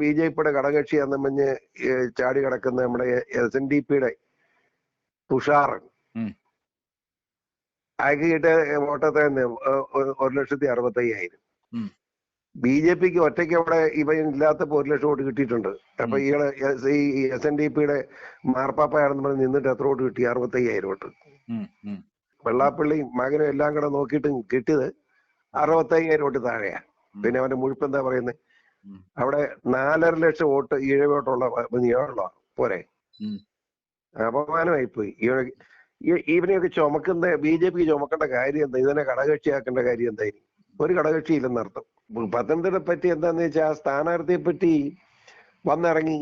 B J പിയുടെ ഘടകകക്ഷി എന്ന് പറഞ്ഞ് ചാടി കിടക്കുന്ന നമ്മുടെ എസ് എൻ ഡി പിയുടെ തുഷാറൻ അയക്കിട്ട് കിട്ടിയ വോട്ടത്തെ ഒരു ലക്ഷത്തി അറുപത്തി അയ്യായിരം ബി ജെ പിക്ക് ഒറ്റയ്ക്ക് അവിടെ ഇവ ഇല്ലാത്തപ്പോ ഒരു ലക്ഷം വോട്ട് കിട്ടിയിട്ടുണ്ട്. അപ്പൊ ഇയാൾ ഈ എസ് എൻ ഡി പിയുടെ മാർപ്പാപ്പയാണെന്ന് പറഞ്ഞ് നിന്നിട്ട് എത്ര വോട്ട് കിട്ടി? അറുപത്തി അയ്യായിരം വോട്ട്. വെള്ളാപ്പള്ളിയും മകനും എല്ലാം കൂടെ നോക്കിയിട്ടും കിട്ടിയത് അറുപത്തയ്യായിരം വോട്ട് താഴെയാ. പിന്നെ അവന്റെ മുഴുപ്പ് എന്താ പറയുന്നത്. അവിടെ നാലര ലക്ഷം വോട്ട് ഈഴ വോട്ടുള്ള നിയമമുള്ള പോരെ. അപമാനമായി പോയി ഇവനെയൊക്കെ ചുമക്കുന്ന ബി ജെ പി ചുമക്കേണ്ട കാര്യം എന്താ? ഇതിനെ ഘടകക്ഷിയാക്കേണ്ട കാര്യം എന്തായി ഒരു ഘടകക്ഷി ഇല്ലെന്നർത്ഥം പത്തനംതിട്ട പറ്റി എന്താന്ന് വെച്ചാൽ ആ സ്ഥാനാർത്ഥിയെ പറ്റി വന്നിറങ്ങി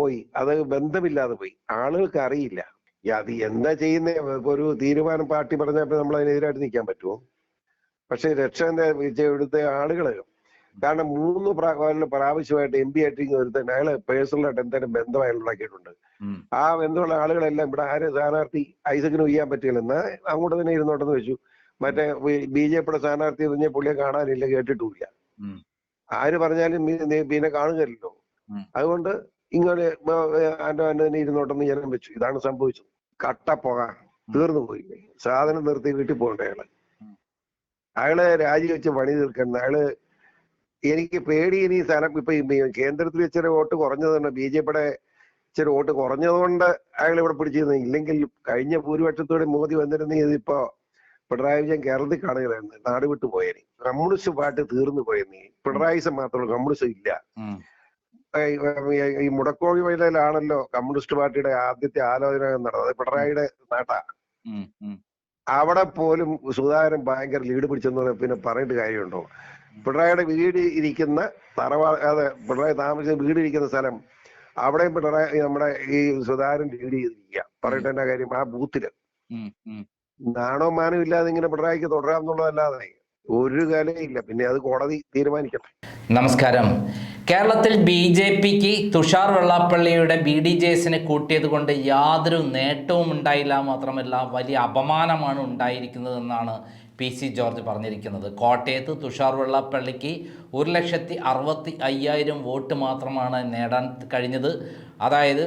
പോയി. അത് ബന്ധമില്ലാതെ പോയി. ആളുകൾക്ക് അറിയില്ല. അത് എന്താ ചെയ്യുന്ന? ഒരു തീരുമാനം പാർട്ടി പറഞ്ഞപ്പോ നമ്മൾ അതിനെതിരായിട്ട് നിൽക്കാൻ പറ്റുമോ പക്ഷെ രക്ഷന്റെ ഇവിടുത്തെ ആളുകൾ കാരണം മൂന്ന് പ്രാവശ്യം പ്രാവശ്യമായിട്ട് എം പി ആയിട്ട് ഒരുത്തൻ അയാൾ പേഴ്സണലായിട്ട് എന്തായാലും ബന്ധം അയാൾ ഉണ്ടാക്കിയിട്ടുണ്ട് ആ ബന്ധമുള്ള ആളുകളെല്ലാം ഇവിടെ ആര് സ്ഥാനാർത്ഥി ഐസക്കിന് ചെയ്യാൻ പറ്റില്ല എന്നാ അങ്ങോട്ട് തന്നെ ഇരുന്നോട്ടെന്ന് വെച്ചു. മറ്റേ ബി ജെ പിയുടെ സ്ഥാനാർത്ഥി പറഞ്ഞ പുള്ളിയെ കാണാനില്ല കേട്ടിട്ടുമില്ല. ഉം. ആര് പറഞ്ഞാലും പിന്നെ കാണുകയല്ലോ അതുകൊണ്ട് ഇങ്ങനെ ആന്റെ ആന്റെ തന്നെ ഇരുന്നോട്ടെന്ന് ജനം വെച്ചു. ഇതാണ് സംഭവിച്ചത്. കട്ട പുക തീർന്നു പോയി. സാധനം നിർത്തി വീട്ടിൽ പോകണ്ട അയാൾ. അയാൾ രാജിവെച്ച് പണി തീർക്കുന്ന അയാൾ എനിക്ക് പേടി ഇനി സ്ഥലം ഇപ്പൊ കേന്ദ്രത്തിൽ ഇച്ചിരി വോട്ട് കുറഞ്ഞതുകൊണ്ട് ബി ജെ പിയുടെ ഇച്ചിരി വോട്ട് കുറഞ്ഞതുകൊണ്ട് അയാൾ ഇവിടെ പിടിച്ചിരുന്നു. ഇല്ലെങ്കിൽ കഴിഞ്ഞ ഭൂരിപക്ഷത്തോടെ മോദി വന്നിരുന്നെങ്കിൽ ഇതിപ്പോ പിണറായി വിജയൻ കേരളത്തിൽ കാണുകയായിരുന്നു. നാട് വിട്ടു പോയേനെ. കമ്മ്യൂണിസ്റ്റ് പാർട്ടി തീർന്നു പോയെന്ന്. പിണറായിസം മാത്രമേ കമ്മ്യൂണിസ്റ്റ് ഇല്ല. ഈ- മുടക്കോഴി വയലിലാണല്ലോ കമ്മ്യൂണിസ്റ്റ് പാർട്ടിയുടെ ആദ്യത്തെ ആലോചന നടന്നത്. പിണറായിയുടെ നാട്ടാ. അവിടെ പോലും സുധാകരൻ ഭയങ്കര ലീഡ് പിടിച്ചെന്ന് പിന്നെ പറഞ്ഞിട്ട് കാര്യമുണ്ടോ? പിണറായിയുടെ വീട് ഇരിക്കുന്ന തറവാ അതെ പിണറായി താമസിച്ച വീട് ഇരിക്കുന്ന സ്ഥലം അവിടെയും പിണറായി നമ്മുടെ ഈ സുധാരൻ ലീഡ് ചെയ്തിരിക്കുക. പറയട്ടെ കാര്യം ആ ബൂത്തിൽ. നാണോ മാനോ ഇല്ലാതെ ഇങ്ങനെ പിണറായിക്ക് തുടരാം എന്നുള്ളതല്ലാതെ ഒരു കാലയില്ല പിന്നെ അത് കോടതി തീരുമാനിക്കട്ടെ. നമസ്കാരം. കേരളത്തിൽ ബി ജെ പിക്ക് തുഷാർ വെള്ളാപ്പള്ളിയുടെ ബി ഡി ജെ എസിനെ കൂട്ടിയത് കൊണ്ട് യാതൊരു നേട്ടവും ഉണ്ടായില്ല മാത്രമല്ല വലിയ അപമാനമാണ് ഉണ്ടായിരിക്കുന്നതെന്നാണ് പി സി ജോർജ് പറഞ്ഞിരിക്കുന്നത്. കോട്ടയത്ത് തുഷാർ വെള്ളാപ്പള്ളിക്ക് ഒരു ലക്ഷത്തി അറുപത്തി അയ്യായിരം വോട്ട് മാത്രമാണ് നേടാൻ കഴിഞ്ഞത്. അതായത്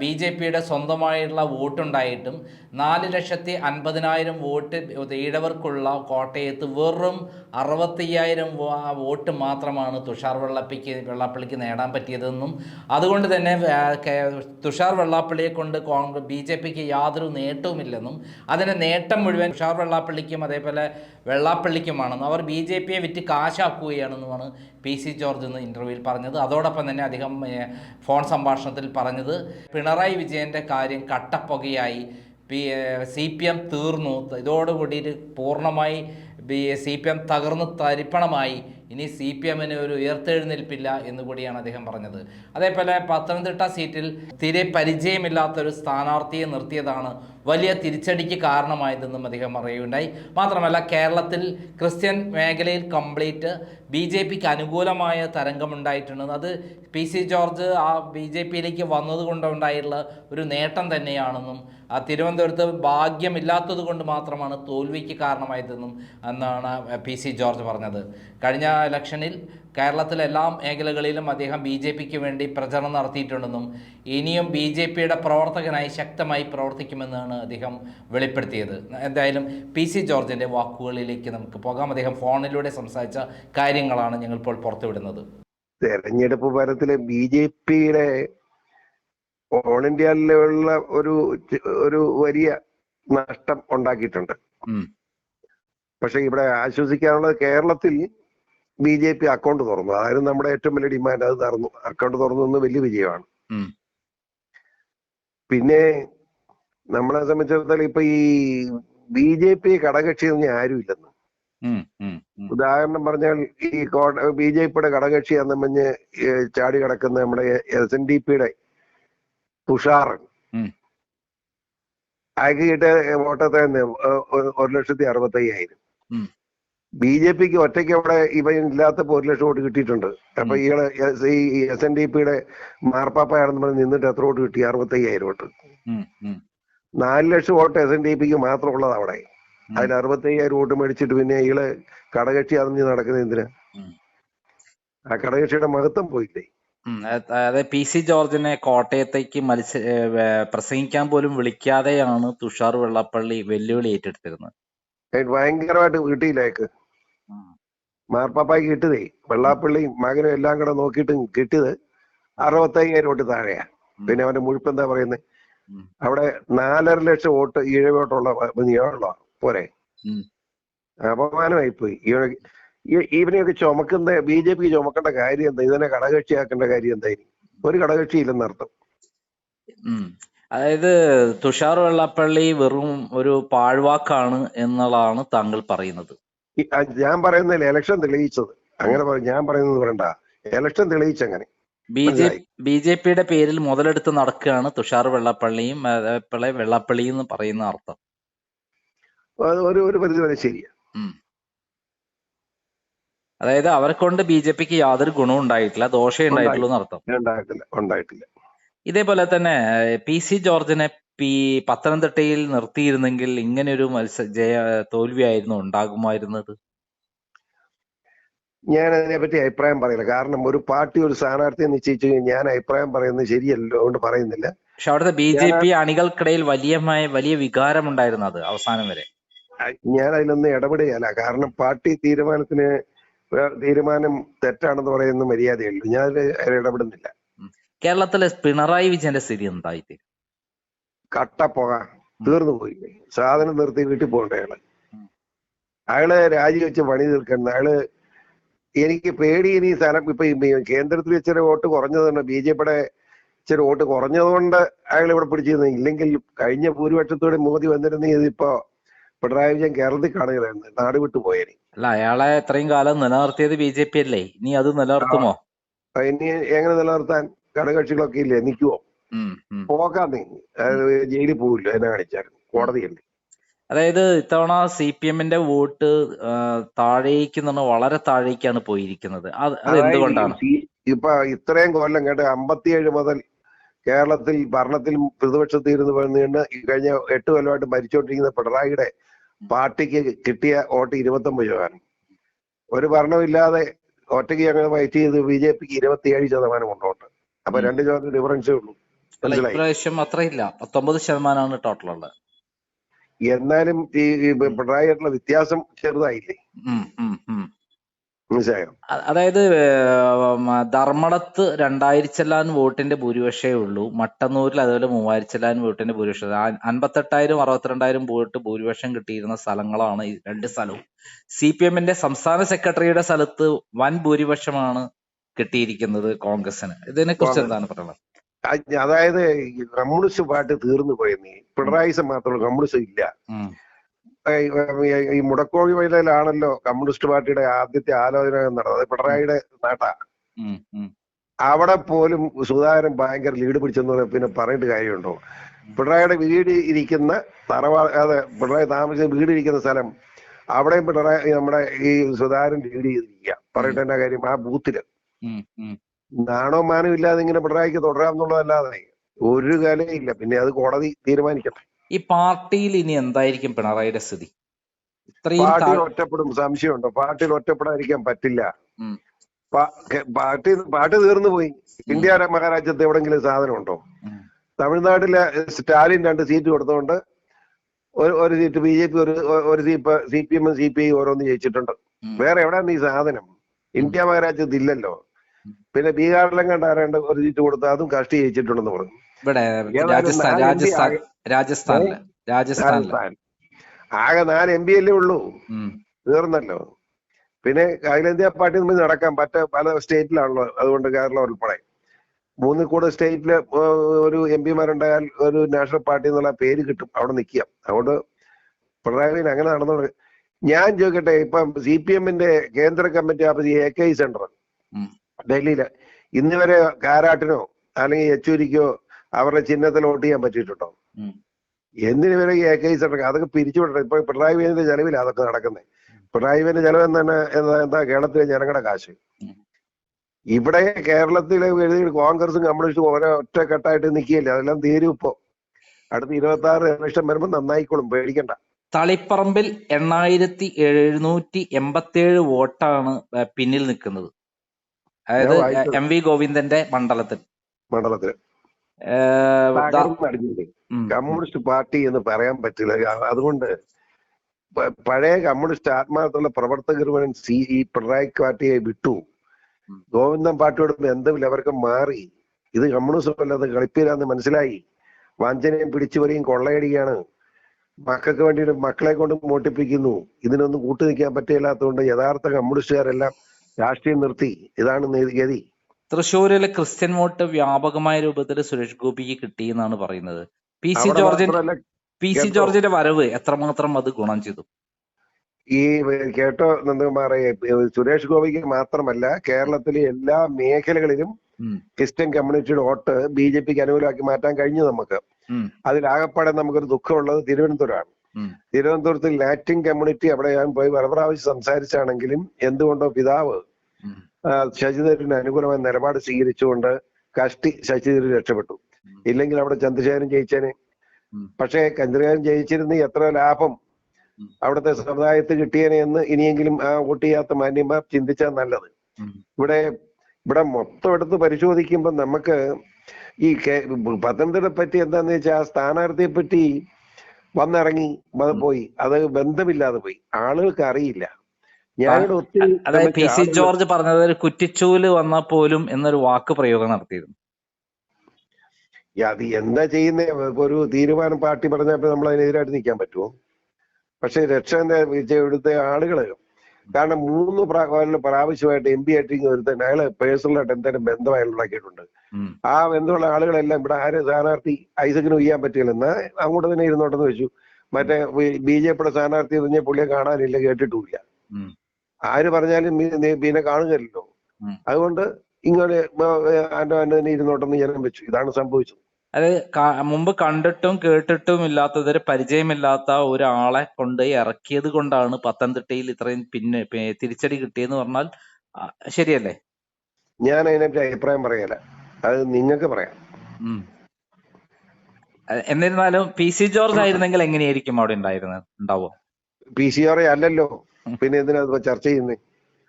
ബി ജെ പിയുടെ സ്വന്തമായുള്ള വോട്ടുണ്ടായിട്ടും നാല് ലക്ഷത്തി അൻപതിനായിരം വോട്ട് ഈഴവർക്കുള്ള കോട്ടയത്ത് വെറും അറുപത്തയ്യായിരം വോട്ട് മാത്രമാണ് തുഷാർ വെള്ളപ്പിക്ക് വെള്ളാപ്പള്ളിക്ക് നേടാൻ പറ്റിയതെന്നും അതുകൊണ്ട് തന്നെ തുഷാർ വെള്ളാപ്പള്ളിയെ കൊണ്ട് കോൺഗ്രസ് ബി ജെ പിക്ക് യാതൊരു നേട്ടവുമില്ലെന്നും അതിന്റെ നേട്ടം മുഴുവൻ തുഷാർ വെള്ളാപ്പള്ളിക്കും അതേപോലെ വെള്ളാപ്പള്ളിക്കുമാണെന്നും അവർ ബി ജെ പിയെ വിറ്റ് കാശാക്കുകയാണെന്നുമാണ് പി സി ജോർജ് ഇന്ന് ഇന്റർവ്യൂവിൽ പറഞ്ഞത്. അതോടൊപ്പം തന്നെ അദ്ദേഹം ഫോൺ സംഭാഷണത്തിൽ പറഞ്ഞത് പിണറായി വിജയന്റെ കാര്യം കട്ടപ്പുകയായി. പി സി പി എം തീർന്നു. ഇതോടുകൂടി പൂർണമായി ബി സി പി എം തകർന്ന് തരിപ്പണമായി. ഇനി സി പി എമ്മിന് ഒരു ഉയർത്തെഴുന്നേൽപ്പില്ല എന്ന് കൂടിയാണ് അദ്ദേഹം പറഞ്ഞത്. അതേപോലെ പത്തനംതിട്ട സീറ്റിൽ തീരെ പരിചയമില്ലാത്തൊരു സ്ഥാനാർത്ഥിയെ നിർത്തിയതാണ് വലിയ തിരിച്ചടിക്ക് കാരണമായതെന്നും അദ്ദേഹം പറയുകയുണ്ടായി. മാത്രമല്ല കേരളത്തിൽ ക്രിസ്ത്യൻ മേഖലയിൽ കംപ്ലീറ്റ് ബി ജെ പിക്ക് അനുകൂലമായ തരംഗമുണ്ടായിട്ടുണ്ട്. അത് പി സി ജോർജ് ആ ബി ജെ പിയിലേക്ക് വന്നതുകൊണ്ടുണ്ടായിട്ടുള്ള ഒരു നേട്ടം തന്നെയാണെന്നും ആ തിരുവനന്തപുരത്ത് ഭാഗ്യമില്ലാത്തത് കൊണ്ട് മാത്രമാണ് തോൽവിക്ക് കാരണമായതെന്നും എന്നാണ് പി സി ജോർജ് പറഞ്ഞത്. കഴിഞ്ഞ ഇലക്ഷനിൽ കേരളത്തിലെ എല്ലാ മേഖലകളിലും അദ്ദേഹം ബി ജെ പിക്ക് വേണ്ടി പ്രചരണം നടത്തിയിട്ടുണ്ടെന്നും ഇനിയും ബി ജെ പിയുടെ പ്രവർത്തകനായി ശക്തമായി പ്രവർത്തിക്കുമെന്നാണ് അദ്ദേഹം വെളിപ്പെടുത്തിയത്. എന്തായാലും പി സി ജോർജിന്റെ വാക്കുകളിലേക്ക് നമുക്ക് പോകാം. അദ്ദേഹം ഫോണിലൂടെ സംസാരിച്ച കാര്യങ്ങളാണ് ഞങ്ങൾ ഇപ്പോൾ പുറത്തുവിടുന്നത്. തെരഞ്ഞെടുപ്പ് ഫലത്തിലെ ബി ജെ പിയുടെ ഓൾ ഇന്ത്യ ലെവലിലുള്ള ഒരു ഒരു വലിയ നഷ്ടം ഉണ്ടാക്കിയിട്ടുണ്ട്. പക്ഷെ ഇവിടെ ആശ്വസിക്കാനുള്ളത് കേരളത്തിൽ ബി ജെ പി അക്കൗണ്ട് തുറന്നു. അതായിരുന്നു നമ്മുടെ ഏറ്റവും വലിയ ഡിമാൻഡ് അത് തുറന്നു. അക്കൗണ്ട് തുറന്നു വലിയ വിജയമാണ്. പിന്നെ നമ്മളെ സംബന്ധിച്ചിടത്തോളം ഇപ്പൊ ഈ ബി ജെ പി ഘടകക്ഷി ആരും ഇല്ലെന്ന്. ഉദാഹരണം പറഞ്ഞാൽ ഈ ബി ജെ പിയുടെ ഘടകക്ഷി എന്ന് പറഞ്ഞ് ചാടി കിടക്കുന്ന നമ്മുടെ എസ് എൻ ഡി പിയുടെ തുഷാറൻ. അയാൾക്ക് കിട്ടിയ വോട്ടത്തെ ഒരു ലക്ഷത്തി അറുപത്തി അയ്യായിരം. ബി ജെ പിക്ക് ഒറ്റയ്ക്ക് അവിടെ ഇവ ഇല്ലാത്തപ്പോ ഒരു ലക്ഷം വോട്ട് കിട്ടിയിട്ടുണ്ട്. അപ്പൊ ഇയാൾ ഈ എസ് എൻ ഡി പിയുടെ മാർപ്പാപ്പയാണെന്ന് പറഞ്ഞ് നിന്നിട്ട് എത്ര വോട്ട് കിട്ടി? അറുപത്തി അയ്യായിരം വോട്ട്. നാല് ലക്ഷം വോട്ട് എസ് എൻ ഡി പിക്ക് മാത്രമുള്ളത് അവിടെ. അതിൽ അറുപത്തി അയ്യായിരം വോട്ട് മേടിച്ചിട്ട് പിന്നെ ഇയാൾ കടകക്ഷി അറിഞ്ഞ് നടക്കുന്നത് എന്തിനാ? ആ കടകക്ഷിയുടെ മഹത്വം പോയില്ലേ? അതായത് പി സി ജോർജിനെ കോട്ടയത്തേക്ക് മത്സ പ്രസംഗിക്കാൻ പോലും വിളിക്കാതെയാണ് തുഷാർ വെള്ളപ്പള്ളി വെല്ലുവിളി ഏറ്റെടുത്തിരുന്നത്. ഭയങ്കരമായിട്ട് വീട്ടിലേക്ക്. മാർപ്പാപ്പായ്ക്ക് കിട്ടിയതേ. വെള്ളാപ്പള്ളിയും മകനും എല്ലാം കൂടെ നോക്കിയിട്ടും കിട്ടിയത് അറുപത്തയ്യായിരം വോട്ട് താഴെയാ. പിന്നെ അവന്റെ മുഴുപ്പ് എന്താ പറയുന്നത് അവിടെ നാലര ലക്ഷം വോട്ട് ഈഴവോട്ടുള്ള നിയമമുള്ള പോരെ. അപമാനമായി പോയി ഇവനെയൊക്കെ ചുമക്കുന്ന ബി ജെ പി ചുമക്കേണ്ട കാര്യം എന്താ? ഇതിനെ ഘടകകക്ഷിയാക്കേണ്ട കാര്യം എന്തായിരിക്കും? ഒരു ഘടകകക്ഷി ഇല്ലെന്നർത്ഥം അതായത് തുഷാർ വെള്ളാപ്പള്ളി വെറും ഒരു പാഴ്വാക്കാണ് എന്നുള്ളതാണ് താങ്കൾ പറയുന്നത്. ഞാൻ പറയുന്നില്ല ഇലക്ഷൻ തെളിയിച്ചത്. അങ്ങനെ പറയും ഞാൻ പറയുന്നത് പറയണ്ട. ഇലക്ഷൻ തെളിയിച്ചങ്ങനെ. ബി ജെ മനസ്സിലായി. ബി ജെ പിയുടെ പേരിൽ മുതലെടുത്ത് നടക്കുകയാണ് തുഷാർ വെള്ളപ്പള്ളിയും അതേപോലെ വെള്ളാപ്പള്ളി എന്ന് പറയുന്ന അർത്ഥം. ഒരു ഒരു പരിധി വരെ ശരിയാ അതായത് അവരെ കൊണ്ട് ബി ജെ പിക്ക് യാതൊരു ഗുണവും ഉണ്ടായിട്ടില്ല ദോഷം ഉണ്ടായിട്ടുള്ളൂ എന്നർത്ഥം. ഉണ്ടായിട്ടില്ല. ഇതേപോലെ തന്നെ പി സി ജോർജിനെ പി പത്തനംതിട്ടയിൽ നിർത്തിയിരുന്നെങ്കിൽ ഇങ്ങനൊരു മത്സര ജയ തോൽവിയായിരുന്നു ഉണ്ടാകുമായിരുന്നത്? ഞാൻ അതിനെപ്പറ്റി അഭിപ്രായം പറയില്ല. കാരണം ഒരു പാർട്ടി ഒരു സ്ഥാനാർത്ഥിയെ നിശ്ചയിച്ചു ഞാൻ അഭിപ്രായം പറയുന്നത് ശരിയല്ലോ അതുകൊണ്ട് പറയുന്നില്ല. പക്ഷെ അവിടുത്തെ ബി ജെ പി അണികൾക്കിടയിൽ വലിയ വലിയ വികാരമുണ്ടായിരുന്നു അത് അവസാനം വരെ. ഞാൻ അതിലൊന്നും ഇടപെടുകയല്ല. കാരണം പാർട്ടി തീരുമാനത്തിന് തീരുമാനം തെറ്റാണെന്ന് പറയുന്ന മര്യാദയുള്ളൂ. ഞാൻ അതിൽ ഇടപെടുന്നില്ല. കേരളത്തിലെ പിണറായി വിജയന്റെ സ്ഥിതി എന്തായി കട്ട പുക തീർന്നു പോയി. സാധനം നിർത്തി വീട്ടിൽ പോകണ്ട അയാൾ. അയാൾ രാജിവെച്ച് പണി തീർക്കണം അയാൾ എനിക്ക് പേടി ഇനി സ്ഥലം ഇപ്പൊ കേന്ദ്രത്തിൽ ഇച്ചിരി വോട്ട് കുറഞ്ഞതുകൊണ്ട് ബി ജെ പിയുടെ ഇച്ചിരി വോട്ട് കുറഞ്ഞതുകൊണ്ട് അയാൾ ഇവിടെ പിടിച്ചിരുന്നു. ഇല്ലെങ്കിൽ കഴിഞ്ഞ ഭൂരിപക്ഷത്തോടെ മോദി വന്നിരുന്നെങ്കിൽ ഇതിപ്പോ പിണറായി വിജയൻ കേരളത്തിൽ കാണുകയായിരുന്നു. നാട് വിട്ടു പോയേനെ. അല്ല അയാളെ ഇത്രയും കാലം നിലനിർത്തിയത് ബി ജെ പി അല്ലേ? ഇനി അത് നിലനിർത്തുമോ? ഇനി എങ്ങനെ നിലനിർത്താൻ ഘടകകക്ഷികളൊക്കെ ഇല്ലേ? നിൽക്കുവോ. പോകാൻ നീങ്ങി ജയിലിൽ പോകില്ല എന്നെ കാണിച്ചായിരുന്നു. കോടതിയല്ലേ അതായത് ഇത്തവണ സി പി എമ്മിന്റെ വോട്ട് താഴേക്ക് വളരെ താഴേക്കാണ് പോയിരിക്കുന്നത്. അത് എന്തുകൊണ്ടാണ്? ഇപ്പൊ ഇത്രയും കൊല്ലം കേട്ട് അമ്പത്തിയേഴ് മുതൽ കേരളത്തിൽ ഭരണത്തിൽ പ്രതിപക്ഷത്തിൽ ഇരുന്ന് ഈ കഴിഞ്ഞ എട്ട് കൊല്ലമായിട്ട് ഭരിച്ചുകൊണ്ടിരിക്കുന്ന പിണറായിയുടെ പാർട്ടിക്ക് കിട്ടിയ വോട്ട് ഇരുപത്തൊമ്പത് ശതമാനം. ഒരു ഭരണമില്ലാതെ ഒറ്റയ്ക്ക് ഞങ്ങൾ വൈറ്റ് ചെയ്ത് ബി ജെ പിക്ക് ഇരുപത്തിയേഴ് ശതമാനം കൊണ്ടോട്ട് അപ്പൊ. രണ്ട് ശതമാനം ഡിഫറൻസേ ഉള്ളൂ. ഇപ്രാവശ്യം അത്രയില്ല പത്തൊമ്പത് ശതമാനമാണ് ടോട്ടൽ ഉള്ളത്. എന്നാലും ഈ പിണറായിയായിട്ടുള്ള വ്യത്യാസം ചെറുതായില്ലേ? അതായത് ധർമ്മടത്ത് രണ്ടായിരച്ചെല്ലാൻ വോട്ടിന്റെ ഭൂരിപക്ഷമേ ഉള്ളൂ. മട്ടന്നൂരിൽ അതുപോലെ മൂവായിരച്ചെല്ലാൻ വോട്ടിന്റെ ഭൂരിപക്ഷം. അൻപത്തെട്ടായിരം അറുപത്തിരണ്ടായിരം വോട്ട് ഭൂരിപക്ഷം കിട്ടിയിരുന്ന സ്ഥലങ്ങളാണ് ഈ രണ്ട് സ്ഥലവും. സി പി എമ്മിന്റെ സംസ്ഥാന സെക്രട്ടറിയുടെ സ്ഥലത്ത് വൻ ഭൂരിപക്ഷമാണ് കിട്ടിയിരിക്കുന്നത് കോൺഗ്രസിന് ഇതിനെ കുറിച്ച് എന്താണ് പറയുന്നത് അതായത് കമ്മ്യൂണിസ്റ്റ് പാർട്ടി തീർന്നു പോയെന്നേ പിണറായിസം മാത്രമല്ല കമ്മ്യൂണിസ്റ്റ് ഇല്ല. ഈ- മുടക്കോഴി വയലിലാണല്ലോ കമ്മ്യൂണിസ്റ്റ് പാർട്ടിയുടെ ആദ്യത്തെ ആലോചന നടന്നത്. പിണറായിയുടെ നാട്ടാ. അവിടെ പോലും സുധാകരൻ ഭയങ്കര ലീഡ് പിടിച്ചെന്ന് പറയാൻ പിന്നെ പറഞ്ഞിട്ട് കാര്യമുണ്ടോ? പിണറായിയുടെ വീട് ഇരിക്കുന്ന തറവാ അതെ പിണറായി താമസിച്ച വീട് ഇരിക്കുന്ന സ്ഥലം. അവിടെയും പിണറായി നമ്മുടെ ഈ സുധാകരൻ ലീഡ് ചെയ്തിരിക്കുക. പറയട്ടെ കാര്യം? ആ ബൂത്തിൽ. നാണോ മാനോ ഇല്ലാതെ ഇങ്ങനെ പിണറായിക്ക് തുടരാമെന്നുള്ളതല്ലാതെ ഒരു കലയില്ല പിന്നെ അത് കോടതി തീരുമാനിക്കട്ടെ. ഈ പാർട്ടിയിൽ ഇനി എന്തായിരിക്കും പിണറായിയുടെ സ്ഥിതി? ഇത്രയും പാർട്ടിയിൽ ഒറ്റപ്പെടും. സംശയമുണ്ടോ? പാർട്ടിയിൽ ഒറ്റപ്പെടാതിരിക്കാൻ പറ്റില്ല. പാർട്ടി പാർട്ടി തീർന്നു പോയി. ഇന്ത്യ മഹാരാജ്യത്ത് എവിടെങ്കിലും സാധനം ഉണ്ടോ തമിഴ്നാട്ടിലെ സ്റ്റാലിൻ രണ്ട് സീറ്റ് കൊടുത്തുകൊണ്ട് ഒരു ഒരു സീറ്റ് ബി ജെ പി ഒരു ഒരു സീറ്റ് സി പി എമ്മും സി പി ഐ ഓരോന്ന് ജയിച്ചിട്ടുണ്ട്. വേറെ എവിടെയാണ് ഈ സാധനം? ഇന്ത്യ മഹാരാജ്യത്ത് ഇല്ലല്ലോ. പിന്നെ ബീഹാറിലും കണ്ട ആരാണ്ട് ഒരു സീറ്റ് കൊടുത്ത് അതും കഷ്ടി ജയിച്ചിട്ടുണ്ടെന്ന് പറഞ്ഞു. ഇവിടെ രാജസ്ഥാൻ രാജസ്ഥാൻ രാജസ്ഥാനിൽ രാജസ്ഥാനിൽ. ആകെ നാല് എം പി അല്ലേ ഉള്ളൂ. തീർന്നല്ലോ. പിന്നെ അഖിലേന്ത്യാ പാർട്ടി തമ്മിൽ നടക്കാൻ പറ്റ പല സ്റ്റേറ്റിലാണല്ലോ. അതുകൊണ്ട് കേരളം ഉൾപ്പെടെ. മൂന്നിൽ കൂടെ സ്റ്റേറ്റിൽ ഒരു എം പിമാരുണ്ടായാൽ ഒരു നാഷണൽ പാർട്ടി എന്നുള്ള പേര് കിട്ടും. അവിടെ നിൽക്കുക അതുകൊണ്ട് പിണറായി അങ്ങനെ നടന്നോണ്ട് ഞാൻ ചോദിക്കട്ടെ ഇപ്പം സി പി എമ്മിന്റെ കേന്ദ്ര committee office A K centre. ഡൽഹിയിൽ. ഇന്ന് വരെ കാരാട്ടിനോ അല്ലെങ്കിൽ യെച്ചൂരിക്കോ അവരുടെ ചിഹ്നത്തിൽ വോട്ട് ചെയ്യാൻ പറ്റിയിട്ടുണ്ടോ. എന്തിനു വരെ എ കെ സെന്റർ അതൊക്കെ പിരിച്ചുവിടണം ഇപ്പൊ പിണറായി വിജയന്റെ ചെലവില്ല അതൊക്കെ നടക്കുന്നത് പിണറായി വിജയന്റെ ചെലവ് എന്താണ്? എന്താ എന്താ കേരളത്തിലെ ജനങ്ങളുടെ കാശ്. ഇവിടെ കേരളത്തിലെ എഴുതി കോൺഗ്രസും കമ്മ്യൂണിസ്റ്റും ഓരോ ഒറ്റക്കെട്ടായിട്ട് നിൽക്കുകയല്ലേ അതെല്ലാം തീരും ഇപ്പോ. അടുത്ത ഇരുപത്തി ആറ് ഇലക്ഷൻ വരുമ്പോൾ നന്നായിക്കോളും. പേടിക്കണ്ട. തളിപ്പറമ്പിൽ എണ്ണായിരത്തി എഴുന്നൂറ്റി എൺപത്തി ഏഴ് വോട്ടാണ് പിന്നിൽ നിൽക്കുന്നത്. അതായത്. എം വി ഗോവിന്ദന്റെ മണ്ഡലത്തിൽ. ഉം. കമ്മ്യൂണിസ്റ്റ് പാർട്ടി എന്ന് പറയാൻ പറ്റില്ല. അതുകൊണ്ട് പഴയ കമ്മ്യൂണിസ്റ്റ് ആത്മാർത്ഥമുള്ള പ്രവർത്തകർ സി ഈ പിണറായി പാർട്ടിയെ വിട്ടു. ഗോവിന്ദൻ പാർട്ടിയോട് ബന്ധമില്ല. അവർക്ക് മാറി. ഇത് കമ്മ്യൂണിസം അല്ലാതെ കളിപ്പീരാന്ന് മനസ്സിലായി. വഞ്ചനയും പിടിച്ചുപറിയും കൊള്ളയടിയാണ്. മക്കൾക്ക് വേണ്ടിയിട്ട് മക്കളെ കൊണ്ട് മോട്ടിപ്പിക്കുന്നു. ഇതിനൊന്നും കൂട്ടു നിൽക്കാൻ പറ്റില്ലാത്തതുകൊണ്ട് യഥാർത്ഥ കമ്മ്യൂണിസ്റ്റുകാരെല്ലാം രാഷ്ട്രീയം നിർത്തി. ഇതാണ് ഗതി. തൃശ്ശൂരിലെ ക്രിസ്ത്യൻ വോട്ട് വ്യാപകമായ രൂപത്തിൽ സുരേഷ് ഗോപിക്ക് കിട്ടി എന്നാണ് പറയുന്നത്. പി സി ജോർജിന്റെ പി സി ജോർജിന്റെ വരവ് എത്രമാത്രം അത് ഗുണം ചെയ്തു? ഈ കേട്ടോ നന്ദകുമാറെ സുരേഷ് ഗോപിക്ക് മാത്രമല്ല കേരളത്തിലെ എല്ലാ മേഖലകളിലും ക്രിസ്ത്യൻ കമ്മ്യൂണിറ്റിയുടെ വോട്ട് ബി ജെ പിക്ക് അനുകൂലമാക്കി മാറ്റാൻ കഴിഞ്ഞു നമുക്ക്. അതിലാകപ്പാടെ നമുക്കൊരു ദുഃഖമുള്ളത് തിരുവനന്തപുരമാണ്. തിരുവനന്തപുരത്ത് ലാറ്റിൻ കമ്മ്യൂണിറ്റി അവിടെ ഞാൻ പോയി പല പ്രാവശ്യം സംസാരിച്ചാണെങ്കിലും എന്തുകൊണ്ടോ പിതാവ് ശശിധരന് അനുകൂലമായ നിലപാട് സ്വീകരിച്ചുകൊണ്ട് കഷ്ടി ശശിധരൻ രക്ഷപ്പെട്ടു. ഇല്ലെങ്കിൽ അവിടെ ചന്ദ്രശേഖരൻ ജയിച്ചേനെ. പക്ഷേ ചന്ദ്രശേഖരൻ ജയിച്ചിരുന്ന എത്ര ലാഭം. അവിടുത്തെ സമുദായത്തിൽ കിട്ടിയേനെ എന്ന് ഇനിയെങ്കിലും ആ വോട്ട് ചെയ്യാത്ത മാന്യന്മാർ ചിന്തിച്ചാൽ നല്ലത് ഇവിടെ ഇവിടെ മൊത്തം എടുത്ത് പരിശോധിക്കുമ്പോൾ നമുക്ക് ഈ പത്തനംതിട്ട പറ്റി എന്താന്ന് വെച്ചാൽ ആ സ്ഥാനാർത്ഥിയെ പറ്റി വന്നിറങ്ങി പോയി. അത് ബന്ധമില്ലാതെ പോയി. ആളുകൾക്ക് അറിയില്ല. ഞാനിവിടെ ഒത്തിരി അതായത് പി സി ജോർജ് പറഞ്ഞത് ഒരു കുറ്റിച്ചൂൽ വന്നാൽ പോലും എന്നൊരു വാക്ക് പ്രയോഗം നടത്തിയിരുന്നു. അത് എന്താ ചെയ്യുന്നേ? ഒരു തീരുമാനം പാർട്ടി പറഞ്ഞപ്പോ നമ്മൾ അതിനെതിരായിട്ട് നിൽക്കാൻ പറ്റുമോ? പക്ഷെ രക്ഷന്റെ ഇവിടുത്തെ ആളുകൾ കാരണം മൂന്ന് പ്രാ- പ്രാവശ്യമായിട്ട് എം പി ആയിട്ട് ഒരുത്തൻ അയാൾ പേഴ്സണലായിട്ട് എന്തെങ്കിലും ബന്ധം അയാൾ ഉണ്ടാക്കിയിട്ടുണ്ട്. ആ ബന്ധമുള്ള ആളുകളെല്ലാം ഇവിടെ ആര് സ്ഥാനാർത്ഥി ഐസക്കിന് ചെയ്യാൻ പറ്റില്ല. എന്നാ അങ്ങോട്ട് തന്നെ ഇരുന്നോട്ടെന്ന് വെച്ചു. മറ്റേ ബി ജെ പിയുടെ സ്ഥാനാർത്ഥി പറഞ്ഞ പുള്ളിയെ കാണാനില്ല കേട്ടിട്ടുമില്ല. ആര് പറഞ്ഞാലും പിന്നെ കാണുകയല്ലോ. അതുകൊണ്ട് ഇങ്ങനെ തന്നെ ഇരുന്നോട്ടെന്ന് ഞാൻ വെച്ചു. ഇതാണ് സംഭവിച്ചത്. അത് മുമ്പ് കണ്ടിട്ടും കേട്ടിട്ടും ഇല്ലാത്തതൊരു പരിചയമില്ലാത്ത ഒരാളെ കൊണ്ട് ഇറക്കിയത് കൊണ്ടാണ് പത്തനംതിട്ടയിൽ ഇത്രയും പിന്നെ തിരിച്ചടി കിട്ടിയെന്ന് പറഞ്ഞാൽ ശരിയല്ലേ? ഞാൻ അതിനെപ്പറ്റി അഭിപ്രായം പറയല അത് നിങ്ങൾക്ക് പറയാം. എന്നിരുന്നാലും പി സി ജോർജ് ആയിരുന്നെങ്കിൽ എങ്ങനെയായിരിക്കും അവിടെ ഉണ്ടായിരുന്നത് ഉണ്ടാവോ പി സി ആർ അല്ലല്ലോ. പിന്നെ എന്തിനാ ചർച്ച ചെയ്യുന്നത്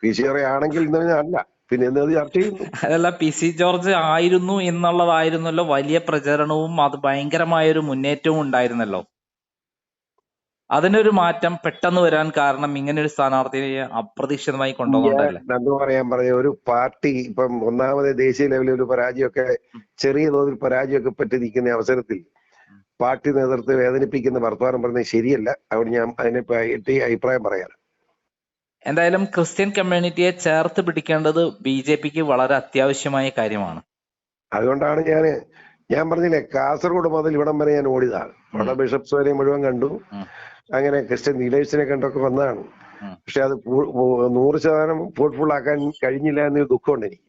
പി സി ആർ ആണെങ്കിൽ അല്ല. പിന്നെ എന്താ ചർച്ച ചെയ്യുന്നു? അതല്ല പി സി ജോർജ് ആയിരുന്നു എന്നുള്ളതായിരുന്നല്ലോ. വലിയ പ്രചരണവും അത് ഭയങ്കരമായ ഒരു മുന്നേറ്റവും ഉണ്ടായിരുന്നല്ലോ. അതിനൊരു മാറ്റം പെട്ടെന്ന് വരാൻ കാരണം ഇങ്ങനെ ഒരു സ്ഥാനാർത്ഥിയെ അപ്രതീക്ഷിതമായി കൊണ്ടുവന്നതല്ലേ നന്ദു പറയാൻ പറഞ്ഞ ഒരു പാർട്ടി ഇപ്പം ഒന്നാമത് ദേശീയ ലെവലിൽ ഒരു പരാജയമൊക്കെ ചെറിയ തോതിൽ പരാജയമൊക്കെ പറ്റി നിൽക്കുന്ന അവസരത്തിൽ പാർട്ടി നേതൃത്വം വേദനിപ്പിക്കുന്ന വർത്തമാനം പറഞ്ഞത് ശരിയല്ല. അതുകൊണ്ട് ഞാൻ അതിനെ അഭിപ്രായം പറയാം എന്തായാലും ക്രിസ്ത്യൻ കമ്മ്യൂണിറ്റിയെ ചേർത്ത് പിടിക്കേണ്ടത് ബി ജെ പിക്ക് വളരെ അത്യാവശ്യമായ കാര്യമാണ്. അതുകൊണ്ടാണ് ഞാൻ ഞാൻ പറഞ്ഞില്ലേ കാസർഗോഡ് മുതൽ ഇവിടം വരെ ഞാൻ ഓടിയതാണ്. അവിടെ ബിഷപ്സ് വരെ മുഴുവൻ കണ്ടു. അങ്ങനെ ക്രിസ്ത്യൻ ലീഡേഴ്സിനെ കണ്ടൊക്കെ വന്നതാണ്. പക്ഷെ അത് നൂറ് ശതമാനം ഫ്രൂട്ട്ഫുൾ ആക്കാൻ കഴിഞ്ഞില്ല എന്നൊരു ദുഃഖമുണ്ട് എനിക്ക്.